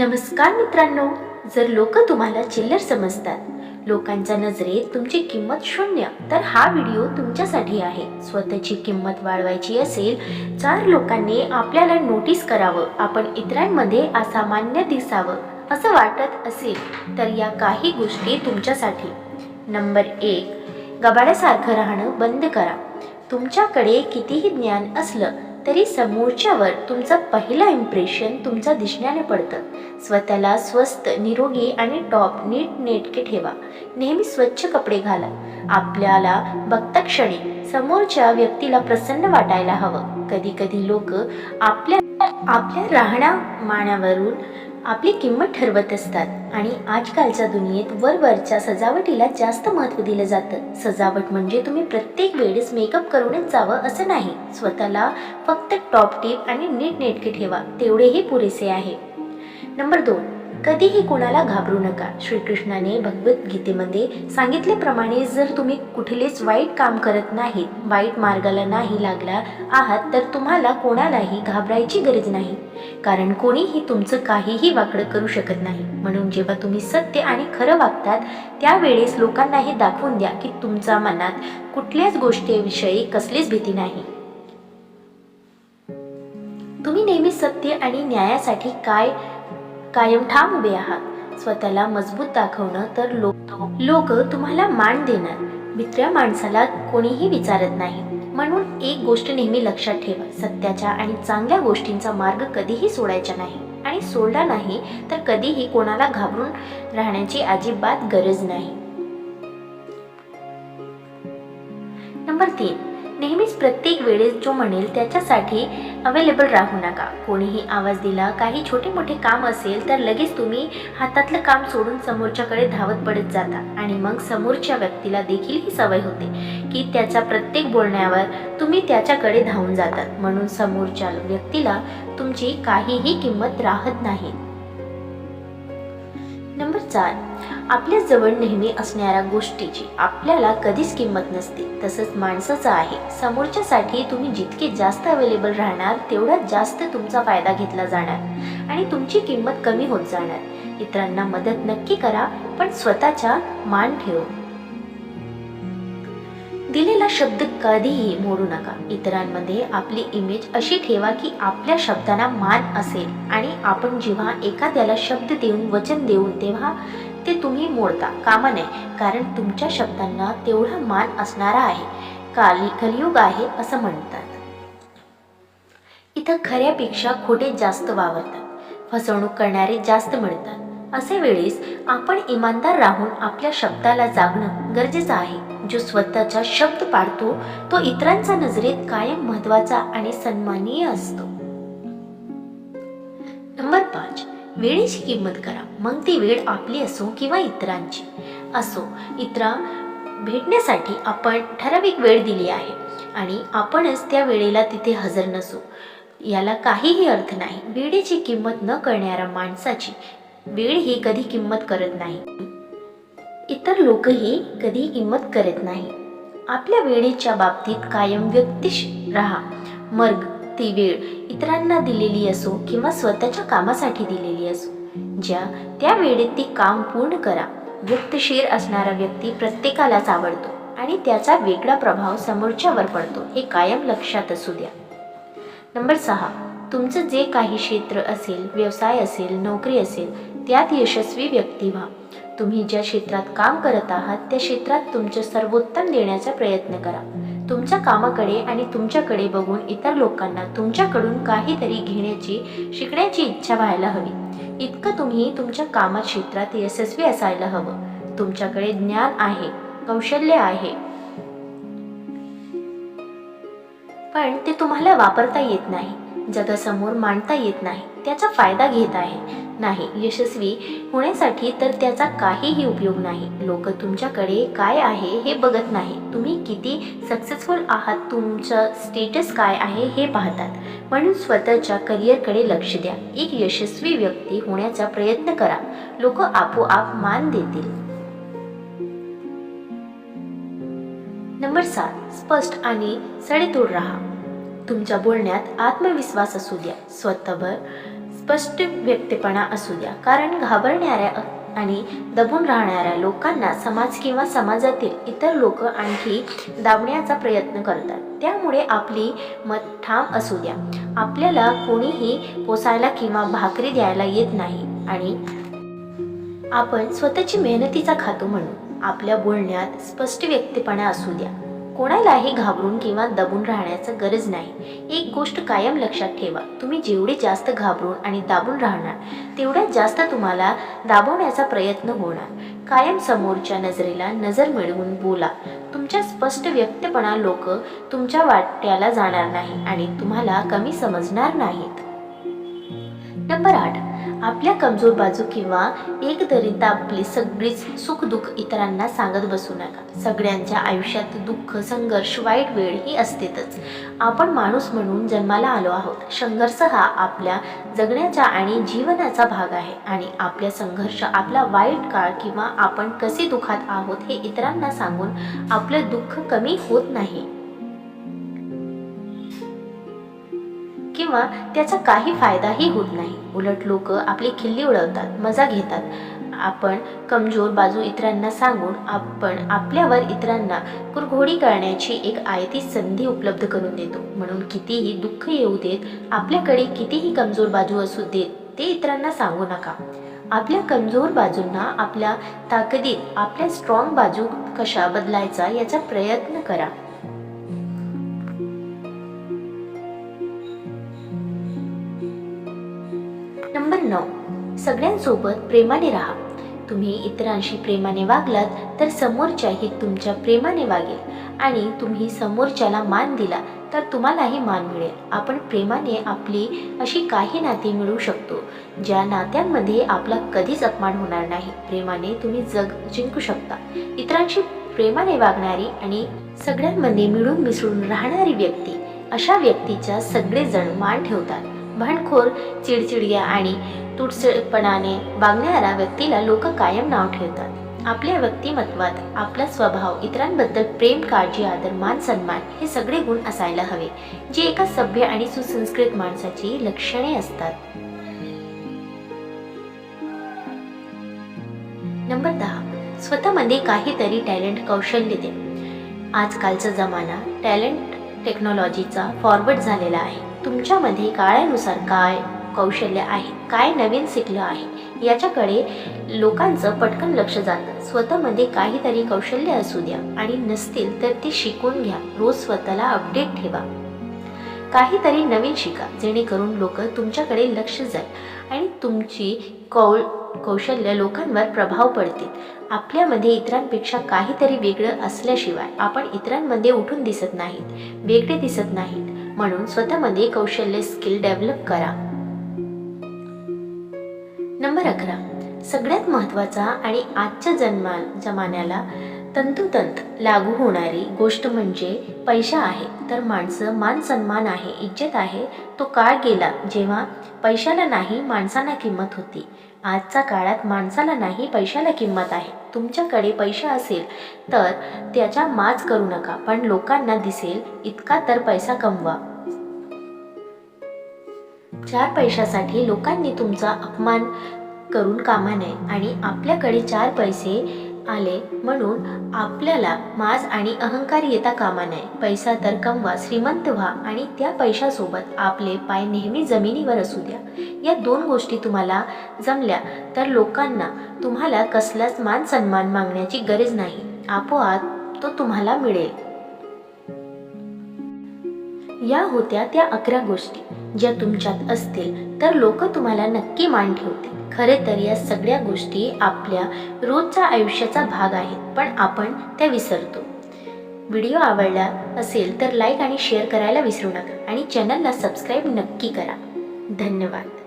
नमस्कार मित्रांनो जर लोक तुम्हाला चिल्लर समजतात लोकांच्या नजरेत तुमची किंमत शून्य तर हा व्हिडिओ तुमच्यासाठी आहे. स्वतःची किंमत वाढवायची असेल चार लोकांनी आपल्याला नोटीस करावं आपण इतरांमध्ये असामान्य दिसावं असं वाटत असेल तर या काही गोष्टी तुमच्यासाठी. नंबर एक गबाड्यासारखं राहणं बंद करा. तुमच्याकडे कितीही ज्ञान असलं तरी समोरच्यावर तुमचं पहिलं इम्प्रेशन तुमच्या दिसण्याने पडतं. स्वतःला स्वस्त निरोगी आणि टॉप नीट नेटके ठेवा. नेहमी स्वच्छ कपडे घाला. आपल्याला बघता क्षणी समोरच्या व्यक्तीला प्रसन्न वाटायला हवं. कधी कधी लोक आपल्या आपल्या राहण्यामानावरून आपली किंमत ठरवत असतात. आणि आजकालच्या दुनियेत वरवरच्या सजावटीला जास्त महत्त्व दिलं जातं. सजावट म्हणजे तुम्ही प्रत्येक वेळेस मेकअप करूनच जावं असं नाही. स्वतःला फक्त टॉप टीप आणि नीटनेटके ठेवा. तेवढेही पुरेसे आहे. नंबर दोन. कधीही कोणाला घाबरू नका. श्रीकृष्णाने भगवद्गीतेमध्ये सांगितल्याप्रमाणे जर तुम्ही कुठलेच वाईट काम करत नाहीत वाईट मार्गाला नाही लागला आहात तर तुम्हाला कोणालाही घाबरायची गरज नाही. कारण कोणीही तुमचं काहीही वाकडं करू शकत नाही. म्हणून जेव्हा तुम्ही सत्य आणि खरं वागतात त्यावेळेस लोकांनाही दाखवून द्या की तुमच्या मनात कुठल्याच गोष्टीविषयी कसलीच भीती नाही. तुम्ही नेहमी सत्य आणि न्यायासाठी काय कायम ठाम उभे आहात. स्वतःला मजबूत दाखवणं तर लोक लोक तुम्हाला मान देणार. मित्र्या माणसाला कोणीही विचारत नाही. म्हणून एक गोष्ट नेहमी लक्षात ठेवा. सत्याच्या आणि चांगल्या गोष्टींचा मार्ग कधीही सोडायचा नाही. आणि सोडला नाही तर कधीही कोणाला घाबरून राहण्याची अजिबात गरज नाही. नंबर तीन. नेहमीच प्रत्येक वेळेस जो म्हणेल त्याच्यासाठी अवेलेबल राहू नका. कोणीही आवाज दिला काही छोटे मोठे काम असेल तर लगेच तुम्ही हातातलं काम सोडून समोरच्याकडे धावत पडत जाता. आणि मग समोरच्या व्यक्तीला देखील ही सवय होते की त्याचा प्रत्येक बोलण्यावर तुम्ही त्याच्याकडे धावून जातात. म्हणून समोरच्या व्यक्तीला तुमची काहीही किंमत राहत नाही. नंबर चार. आपल्याजवळ नेहमी असणाऱ्या गोष्टीची आपल्याला कधीच किंमत नसते. तसंच माणसाचं आहे. समोरच्यासाठी तुम्ही जितके जास्त अवेलेबल राहणार तेवढा जास्त तुमचा फायदा घेतला जाणार आणि तुमची किंमत कमी होत जाणार. इतरांना मदत नक्की करा पण स्वतःच्या मान ठेव. दिलेला शब्द कधीही मोडू नका. इतरांमध्ये आपली इमेज अशी ठेवा की आपल्या शब्दांना मान असेल आणि आपण जेव्हा एखाद्याला शब्द देऊन वचन देऊन तेव्हा ते तुम्ही मोडता. कामा नये कारण तुमच्या शब्दांना तेवढा मान असणारा आहे. काली कलियुग आहे असं म्हणतात. इथं खऱ्यापेक्षा खोटे जास्त वावरतात. फसवणूक करणारे जास्त मिळतात असे वेळेस आपण इमानदार राहून आपल्या शब्दाला जागणं गरजेचं आहे. जो स्वतःचा शब्द पाडतो तो इतरांच्या नजरेत कायम महत्त्वाचा आणि सन्मानीय असतो. नंबर पाच. वेळेची किंमत करा. मग ती वेळ आपली असो किंवा इतरांची. असो इतरा भेटण्यासाठी आपण ठराविक वेळ दिली आहे आणि आपणच त्या वेळेला तिथे हजर नसू. याला काहीही अर्थ नाही. वेळेची किंमत न करणाऱ्या माणसाची वेळ ही कधी किंमत करत नाही. इतर लोकही कधी किंमत करत नाही. आपल्या वेळेच्या बाबतीत कायम व्यक्तिश राहा. मर्ग ती वेळ इतरांना दिलेली असो किंवा स्वतःच्या कामासाठी दिलेली असो ज्या त्या वेळेत ती काम पूर्ण करा. व्यक्तशीर असणारा व्यक्ती प्रत्येकालाच आवडतो आणि त्याचा वेगळा प्रभाव समोरच्यावर पडतो हे कायम लक्षात असू द्या. नंबर सहा तुमचं जे काही क्षेत्र असेल व्यवसाय असेल नोकरी असेल त्यात यशस्वी व्यक्ती व्हा. तुम्ही ज्या क्षेत्रात काम करत आहात त्या क्षेत्रात तुमचं सर्वोत्तम देण्याचा प्रयत्न करा. तुमच्या कामाकडे आणि तुमच्याकडे बघून इतर लोकांना तुमच्याकडून काहीतरी घेण्याची शिकण्याची इच्छा व्हायला हवी. इतकं तुम्ही तुमच्या कामात क्षेत्रात यशस्वी असायला हवं. तुमच्याकडे ज्ञान आहे कौशल्य आहे. पण ते तुम्हाला वापरता येत नाही. जगासमोर मांडता येत नाही. त्याचा फायदा घेत आहे. नाही. यशस्वी होण्यासाठी तर त्याचा काहीही उपयोग नाही. लोक तुमच्याकडे काय आहे हे बघत नाही. तुम्ही किती सक्सेसफुल आहात तुमचं स्टेटस काय आहे हे पाहतात. म्हणून स्वतःच्या करिअरकडे लक्ष द्या. एक यशस्वी व्यक्ती होण्याचा प्रयत्न करा. लोक आपोआप मान देतील. नंबर सात. स्पष्ट आणि सडेतोड राहा. तुमच्या बोलण्यात आत्मविश्वास असू द्या. स्वतःवर स्पष्ट व्यक्तपणा असू द्या. कारण घाबरणाऱ्या आणि दबून राहणाऱ्या लोकांना समाज किंवा समाजातील इतर लोक आणखी दाबण्याचा प्रयत्न करतात. त्यामुळे आपली मत ठाम असू द्या. आपल्याला कोणीही पोसायला किंवा भाकरी द्यायला येत नाही. आणि आपण स्वतःची मेहनतीचा खातो म्हणून आपल्या बोलण्यात स्पष्ट व्यक्तीपणा असू द्या. कोणालाही घाबरून किंवा दबून राहण्याचं गरज नाही. एक गोष्ट कायम लक्षात ठेवा. तुम्ही जेवढे जास्त घाबरून आणि दाबून राहणार तेवढ्या जास्त तुम्हाला दाबवण्याचा प्रयत्न होणार. कायम समोरच्या नजरेला नजर मिळवून बोला. तुमच्या स्पष्ट व्यक्तपणा लोक तुमच्या वाट्याला जाणार नाही आणि तुम्हाला कमी समजणार नाहीत. नंबर आठ. आपल्या कमजोर बाजू किंवा एकदरीत आपली सगळीच सुखदुःख इतरांना सांगत बसू नका. सगळ्यांच्या आयुष्यात दुःख संघर्ष वाईट वेळ ही असतेच आपण माणूस म्हणून जन्माला आलो आहोत. संघर्ष हा आपल्या जगण्याचा आणि जीवनाचा भाग आहे आणि आपल्या संघर्ष आपला वाईट काळ किंवा आपण कसे दुःखात आहोत हे इतरांना सांगून आपलं दुःख कमी होत नाही. किंवा त्याचा काही फायदाही होत नाही. उलट लोक आपली खिल्ली उडवतात मजा घेतात. आपण कमजोर बाजू इतरांना सांगून आपण आपल्यावर इतरांना कुरघोडी करण्याची एक आयती संधी उपलब्ध करून देतो. म्हणून कितीही दुःख येऊ देत आपल्याकडे कितीही कमजोर बाजू असू देत ते इतरांना सांगू नका. आपल्या कमजोर बाजूंना आपल्या ताकदीत आपल्या स्ट्रॉंग बाजू कशा बदलायचा याचा प्रयत्न करा. सगळ्यांसोबत प्रेमाने राहा. तुम्ही इतरांशी प्रेमाने वागलात तर समोरच्याही तुमच्या प्रेमाने वागेल. आणि तुम्ही समोरच्याला मान दिला तर तुम्हालाही मान मिळेल. आपण प्रेमाने आपली अशी काही नाती मिळवू शकतो ज्या नात्यांमध्ये आपला कधीच अपमान होणार नाही. प्रेमाने तुम्ही जग जिंकू शकता. इतरांशी प्रेमाने वागणारी आणि सगळ्यांमध्ये मिळून मिसळून राहणारी व्यक्ती अशा व्यक्तीच्या सगळेजण मान ठेवतात. भांडखोर चिडचिडिया आणि तुटसळपणाने वागणाऱ्या व्यक्तीला लोक कायम नाव ठेवतात. आपल्या व्यक्तिमत्वात आपला स्वभाव इतरांबद्दल प्रेम काळजी आदर मान सन्मान हे सगळे गुण असायला हवे जे एका सभ्य आणि सुसंस्कृत माणसाची लक्षणे असतात. नंबर दहा. स्वतःमध्ये काहीतरी टॅलेंट कौशल्य दे. आजकालचा जमाना टॅलेंट टेक्नॉलॉजीचा फॉरवर्ड झालेला आहे. तुमच्यामध्ये काळानुसार काय कौशल्य आहे? काय नवीन शिकलं आहे? याच्याकडे लोकांचं पटकन लक्ष जातं. स्वतःमध्ये काहीतरी कौशल्य असू द्या आणि नसतील तर ते शिकून घ्या. रोज स्वतःला अपडेट ठेवा. काहीतरी नवीन शिका. जेणेकरून लोक तुमच्याकडे लक्ष जाईल आणि तुमची कौ कौशल्य लोकांवर प्रभाव पडतील. आपल्यामध्ये इतरांपेक्षा काहीतरी वेगळं असल्याशिवाय आपण इतरांमध्ये उठून दिसत नाहीत. वेगळे दिसत नाहीत. म्हणून स्वतःमध्ये कौशल्य स्किल डेव्हलप करा. नंबर अकरा. सगळ्यात महत्त्वाचा आणि आजच्या जन्मा जमान्याला तंतुतंत लागू होणारी गोष्ट म्हणजे पैसा आहे. तर माणसं मान सन्मान आहे इज्जत आहे. तो काळ गेला जेव्हा पैशाला नाही माणसांना किंमत होती. आजच्या काळात माणसाला नाही पैशाला किंमत आहे. तुमच्याकडे पैसा असेल तर त्याचा माज करू नका पण लोकांना दिसेल इतका तर पैसा कमवा. चार पैशासाठी लोकांनी तुमचा अपमान करून कामा नये आणि आपल्याकडे चार पैसे आले म्हणून आपल्याला माज आणि अहंकार येता कामा नये पैसा तर कमवा श्रीमंत व्हा आणि त्या पैशासोबत आपले पाय नेहमी जमिनीवर असू द्या. या दोन गोष्टी तुम्हाला जमल्या तर लोकांना तुम्हाला कसलाच मान सन्मान मागण्याची गरज नाही. आपोआप तो तुम्हाला मिळेल. या होत्या त्या अकरा गोष्टी. ज्या तुमच्यात असतील तर लोक तुम्हाला नक्की मान ठेवतील. खरे तर या सगळ्या गोष्टी आपल्या रोजच्या आयुष्याचा भाग आहेत पण आपण त्या विसरतो. व्हिडिओ आवडला असेल तर लाईक आणि शेअर करायला विसरू नका आणि चॅनलला सबस्क्राईब नक्की करा. धन्यवाद.